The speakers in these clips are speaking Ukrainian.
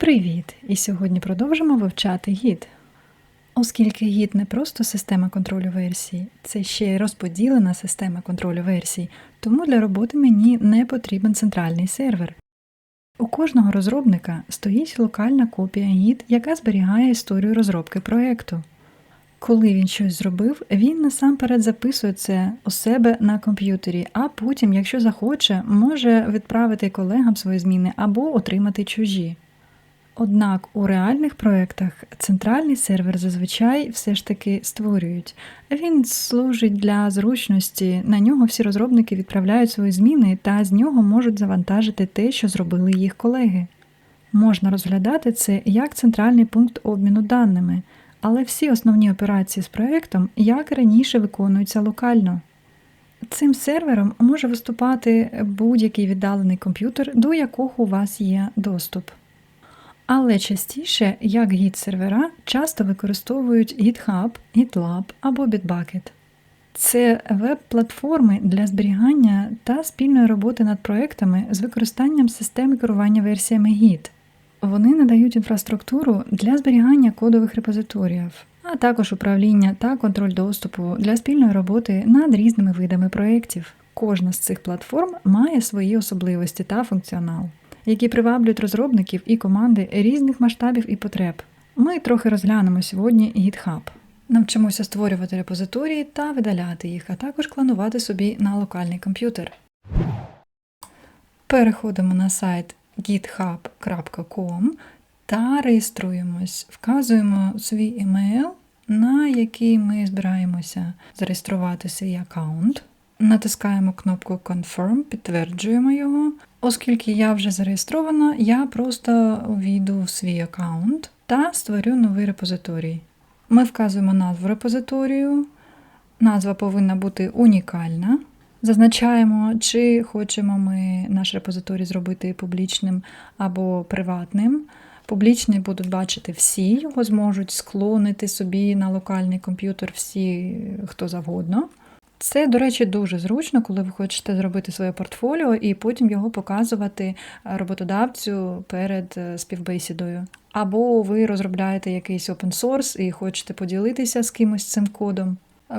Привіт! І сьогодні продовжимо вивчати гід. Оскільки гід не просто система контролю версій, це ще й розподілена система контролю версій, тому для роботи мені не потрібен центральний сервер. У кожного розробника стоїть локальна копія гід, яка зберігає історію розробки проєкту. Коли він щось зробив, він насамперед записує це у себе на комп'ютері, а потім, якщо захоче, може відправити колегам свої зміни або отримати чужі. Однак у реальних проєктах центральний сервер зазвичай все ж таки створюють. Він служить для зручності, на нього всі розробники відправляють свої зміни та з нього можуть завантажити те, що зробили їх колеги. Можна розглядати це як центральний пункт обміну даними, але всі основні операції з проєктом, як раніше, виконуються локально. Цим сервером може виступати будь-який віддалений комп'ютер, до якого у вас є доступ. Але частіше, як гід-сервера, часто використовують GitHub, GitLab або Bitbucket. Це веб-платформи для зберігання та спільної роботи над проектами з використанням системи керування версіями Git. Вони надають інфраструктуру для зберігання кодових репозиторіїв, а також управління та контроль доступу для спільної роботи над різними видами проєктів. Кожна з цих платформ має свої особливості та функціонал які приваблюють розробників і команди різних масштабів і потреб. Ми трохи розглянемо сьогодні GitHub. Навчимося створювати репозиторії та видаляти їх, а також клонувати собі на локальний комп'ютер. Переходимо на сайт github.com та реєструємось. Вказуємо свій емейл, на який ми збираємося зареєструвати свій аккаунт. Натискаємо кнопку Confirm, підтверджуємо його. Оскільки я вже зареєстрована, я просто увійду в свій аккаунт та створю новий репозиторій. Ми вказуємо назву репозиторію. Назва повинна бути унікальна. Зазначаємо, чи хочемо ми наш репозиторій зробити публічним або приватним. Публічний будуть бачити всі, його зможуть склонити собі на локальний комп'ютер всі, хто завгодно. Це, до речі, дуже зручно, коли ви хочете зробити своє портфоліо і потім його показувати роботодавцю перед е, співбесідою. Або ви розробляєте якийсь open source і хочете поділитися з кимось цим кодом.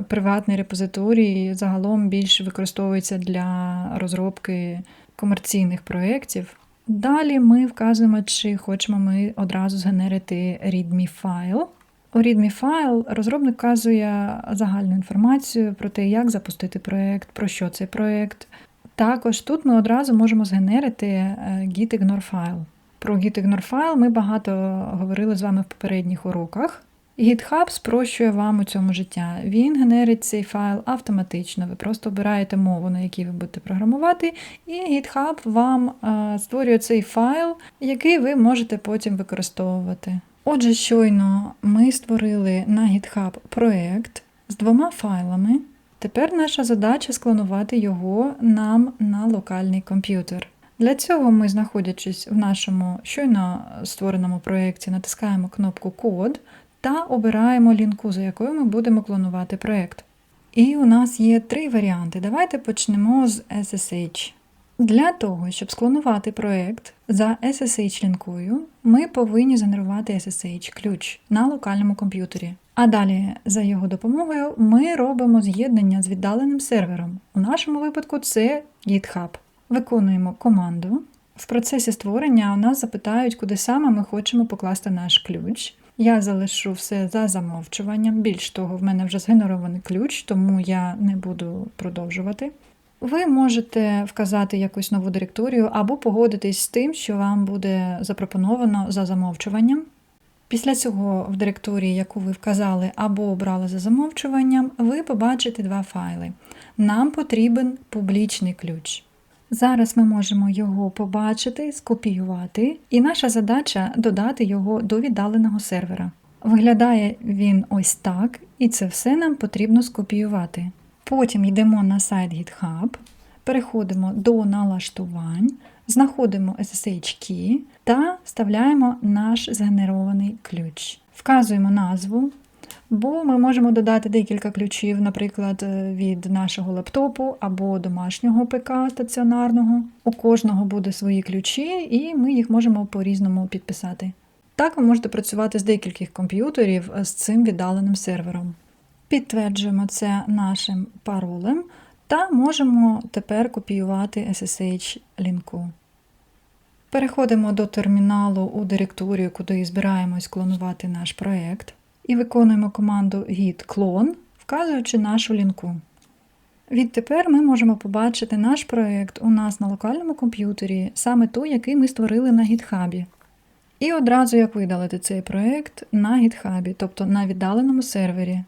Приватний репозиторій загалом більш використовується для розробки комерційних проєктів. Далі ми вказуємо, чи хочемо ми одразу згенерити readme файл. У readme файл розробник вказує загальну інформацію про те, як запустити проєкт, про що цей проєкт. Також тут ми одразу можемо згенерити е, gitignore файл. Про gitignore файл ми багато говорили з вами в попередніх уроках. GitHub спрощує вам у цьому життя. Він генерить цей файл автоматично. Ви просто обираєте мову, на якій ви будете програмувати, і GitHub вам е, створює цей файл, який ви можете потім використовувати. Отже, щойно ми створили на GitHub проєкт з двома файлами. Тепер наша задача склонувати його нам на локальний комп'ютер. Для цього ми, знаходячись в нашому щойно створеному проєкті, натискаємо кнопку Код та обираємо лінку, за якою ми будемо клонувати проєкт. І у нас є три варіанти. Давайте почнемо з SSH. Для того, щоб склонувати проєкт за SSH-лінкою, ми повинні згенерувати SSH-ключ на локальному комп'ютері. А далі, за його допомогою, ми робимо з'єднання з віддаленим сервером. У нашому випадку це GitHub. Виконуємо команду. В процесі створення у нас запитають, куди саме ми хочемо покласти наш ключ. Я залишу все за замовчуванням. Більш того, в мене вже згенерований ключ, тому я не буду продовжувати. Ви можете вказати якусь нову директорію або погодитись з тим, що вам буде запропоновано за замовчуванням. Після цього в директорії, яку ви вказали або обрали за замовчуванням, ви побачите два файли. Нам потрібен публічний ключ. Зараз ми можемо його побачити, скопіювати, і наша задача додати його до віддаленого сервера. Виглядає він ось так, і це все нам потрібно скопіювати. Потім йдемо на сайт GitHub, переходимо до налаштувань, знаходимо SSH key та вставляємо наш згенерований ключ. Вказуємо назву. Бо ми можемо додати декілька ключів, наприклад, е, від нашого лептопу або домашнього ПК стаціонарного. У кожного буде свої ключі, і ми їх можемо по-різному підписати. Так ви можете працювати з декількох комп'ютерів е, з цим віддаленим сервером. Підтверджуємо це нашим паролем та можемо тепер копіювати SSH-лінку. Переходимо до терміналу у директорію, куди збираємось клонувати наш проєкт, і виконуємо команду git clone, вказуючи нашу лінку. Відтепер ми можемо побачити наш проєкт у нас на локальному комп'ютері, саме той, який ми створили на GitHub. І одразу як видалити цей проєкт на GitHub, тобто на віддаленому сервері.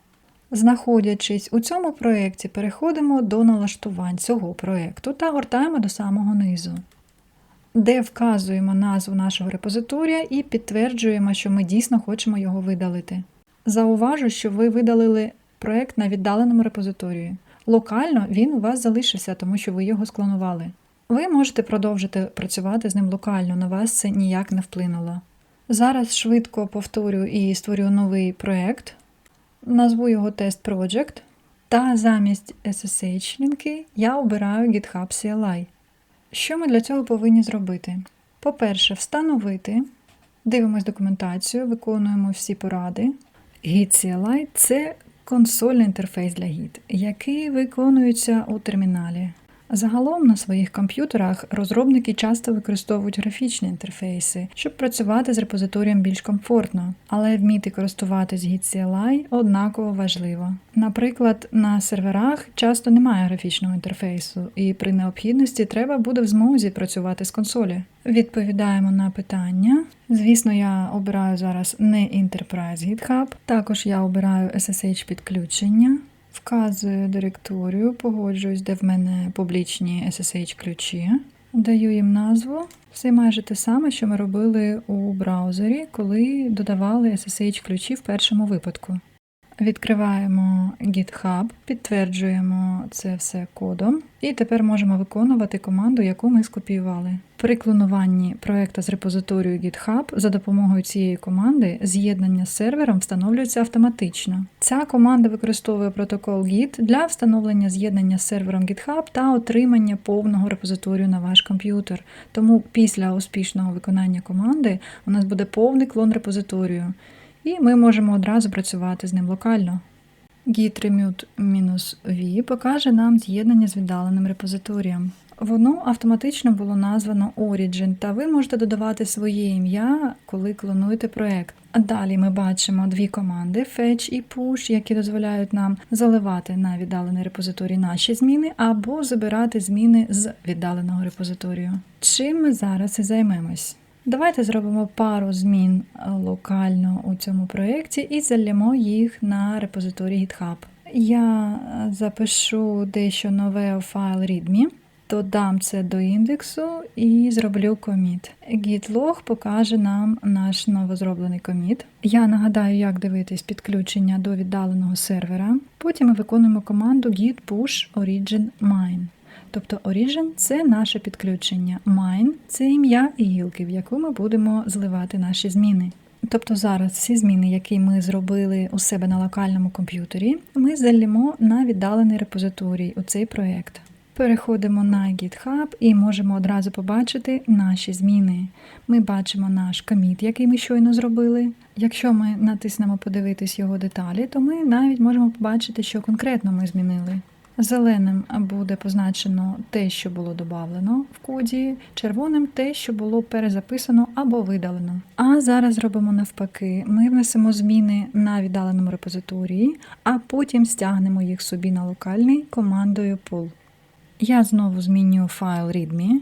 Знаходячись у цьому проєкті, переходимо до налаштувань цього проєкту та гортаємо до самого низу, де вказуємо назву нашого репозиторія і підтверджуємо, що ми дійсно хочемо його видалити. Зауважу, що ви видалили проєкт на віддаленому репозиторії. Локально він у вас залишився, тому що ви його склонували. Ви можете продовжити працювати з ним локально, на вас це ніяк не вплинуло. Зараз швидко повторю і створю новий проєкт, назву його Test Project, та замість SSH-лінки я обираю GitHub CLI. Що ми для цього повинні зробити? По-перше, встановити, дивимось документацію, виконуємо всі поради. Git CLI – це консольний інтерфейс для Git, який виконується у терміналі. Загалом на своїх комп'ютерах розробники часто використовують графічні інтерфейси, щоб працювати з репозиторієм більш комфортно, але вміти користуватись GitCLI однаково важливо. Наприклад, на серверах часто немає графічного інтерфейсу, і при необхідності треба буде в змозі працювати з консолі. Відповідаємо на питання. Звісно, я обираю зараз не Enterprise GitHub, також я обираю SSH підключення. Вказую директорію, погоджуюсь, де в мене публічні SSH-ключі, даю їм назву. Все майже те саме, що ми робили у браузері, коли додавали SSH-ключі в першому випадку. Відкриваємо GitHub, підтверджуємо це все кодом, і тепер можемо виконувати команду, яку ми скопіювали. При клонуванні проєкта з репозиторію GitHub за допомогою цієї команди з'єднання з сервером встановлюється автоматично. Ця команда використовує протокол Git для встановлення з'єднання з сервером GitHub та отримання повного репозиторію на ваш комп'ютер. Тому після успішного виконання команди у нас буде повний клон репозиторію і ми можемо одразу працювати з ним локально. Git remute-v покаже нам з'єднання з віддаленим репозиторієм. Воно автоматично було названо Origin, та ви можете додавати своє ім'я, коли клонуєте проект. А далі ми бачимо дві команди Fetch і Push, які дозволяють нам заливати на віддалений репозиторій наші зміни або забирати зміни з віддаленого репозиторію. Чим ми зараз і займемось? Давайте зробимо пару змін е, локально у цьому проєкті і залємо їх на репозиторії GitHub. Я е, запишу дещо нове у файл readme, додам це до індексу і зроблю коміт. Git-log покаже нам наш новозроблений коміт. Я нагадаю, як дивитись підключення до віддаленого сервера. Потім ми виконуємо команду git push origin mine. Тобто Origin – це наше підключення, Mine – це ім'я і гілки, в яку ми будемо зливати наші зміни. Тобто зараз всі зміни, які ми зробили у себе на локальному комп'ютері, ми залімо на віддалений репозиторій у цей проєкт. Переходимо на GitHub і можемо одразу побачити наші зміни. Ми бачимо наш коміт, який ми щойно зробили. Якщо ми натиснемо подивитись його деталі, то ми навіть можемо побачити, що конкретно ми змінили. Зеленим буде позначено те, що було додано в коді, червоним те, що було перезаписано або видалено. А зараз робимо навпаки: ми внесемо зміни на віддаленому репозиторії, а потім стягнемо їх собі на локальний командою pull. Я знову змінюю файл readme,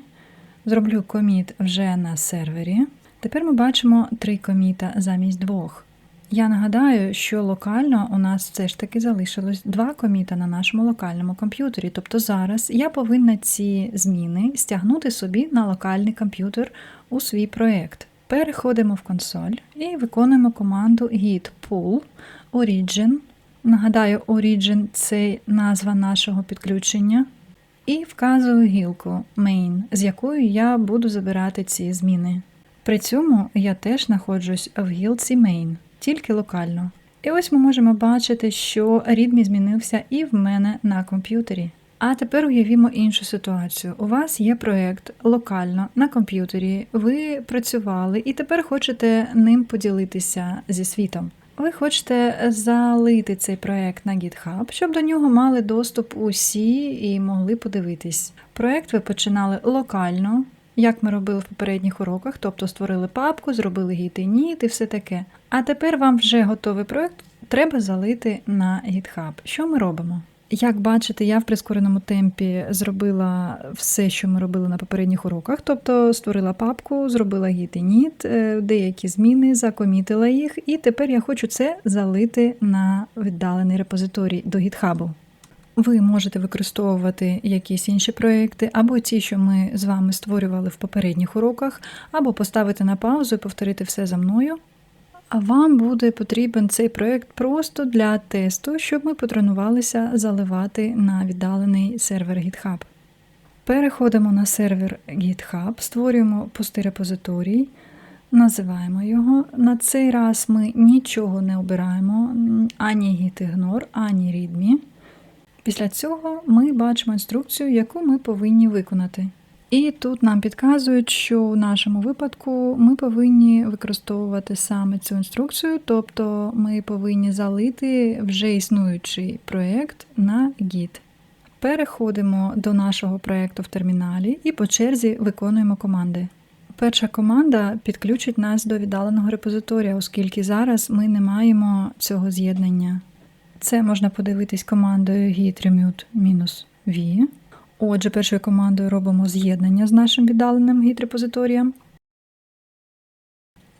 зроблю коміт вже на сервері. Тепер ми бачимо три коміта замість двох. Я нагадаю, що локально у нас все ж таки залишилось два коміта на нашому локальному комп'ютері. Тобто зараз я повинна ці зміни стягнути собі на локальний комп'ютер у свій проєкт. Переходимо в консоль і виконуємо команду git pull origin. Нагадаю, origin це назва нашого підключення. І вказую гілку main, з якою я буду забирати ці зміни. При цьому я теж знаходжусь в гілці main тільки локально. І ось ми можемо бачити, що рідмі змінився і в мене на комп'ютері. А тепер уявімо іншу ситуацію. У вас є проєкт локально на комп'ютері, ви працювали і тепер хочете ним поділитися зі світом. Ви хочете залити цей проєкт на GitHub, щоб до нього мали доступ усі і могли подивитись. Проєкт ви починали локально, як ми робили в попередніх уроках, тобто створили папку, зробили гіт і все таке. А тепер вам вже готовий проєкт треба залити на GitHub. Що ми робимо? Як бачите, я в прискореному темпі зробила все, що ми робили на попередніх уроках, тобто створила папку, зробила git і ніт, е, деякі зміни, закомітила їх, і тепер я хочу це залити на віддалений репозиторій до GitHub. Ви можете використовувати якісь інші проекти, або ті, що ми з вами створювали в попередніх уроках, або поставити на паузу і повторити все за мною. А вам буде потрібен цей проект просто для тесту, щоб ми потренувалися заливати на віддалений сервер GitHub. Переходимо на сервер GitHub, створюємо пустий репозиторій, називаємо його. На цей раз ми нічого не обираємо, ані gitignore, ані readme. Після цього ми бачимо інструкцію, яку ми повинні виконати. І тут нам підказують, що в нашому випадку ми повинні використовувати саме цю інструкцію, тобто ми повинні залити вже існуючий проєкт на Git. Переходимо до нашого проєкту в терміналі і по черзі виконуємо команди. Перша команда підключить нас до віддаленого репозиторія, оскільки зараз ми не маємо цього з'єднання. Це можна подивитись командою git remote-v. Отже, першою командою робимо з'єднання з нашим віддаленим гід-репозиторієм.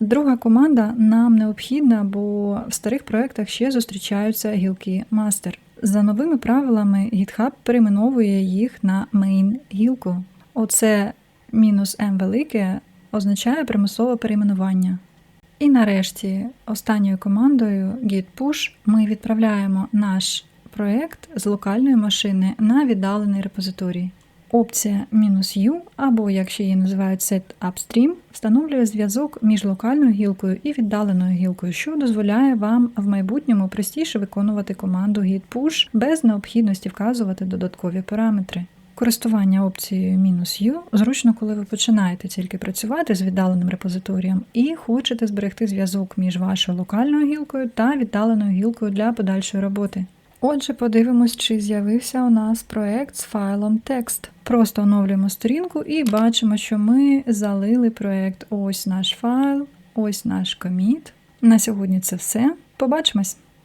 Друга команда нам необхідна, бо в старих проєктах ще зустрічаються гілки master. За новими правилами GitHub перейменовує їх на main гілку. Оце мінус m велике означає примусове перейменування. І нарешті, останньою командою git push ми відправляємо наш проєкт з локальної машини на віддалений репозиторій. Опція "-u, або, як ще її називають set upstream, встановлює зв'язок між локальною гілкою і віддаленою гілкою, що дозволяє вам в майбутньому простіше виконувати команду git push без необхідності вказувати додаткові параметри. Користування опцією "-u зручно, коли ви починаєте тільки працювати з віддаленим репозиторієм і хочете зберегти зв'язок між вашою локальною гілкою та віддаленою гілкою для подальшої роботи. Отже, подивимось, чи з'явився у нас проект з файлом текст. Просто оновлюємо сторінку і бачимо, що ми залили проект. Ось наш файл, ось наш коміт. На сьогодні це все. Побачимось!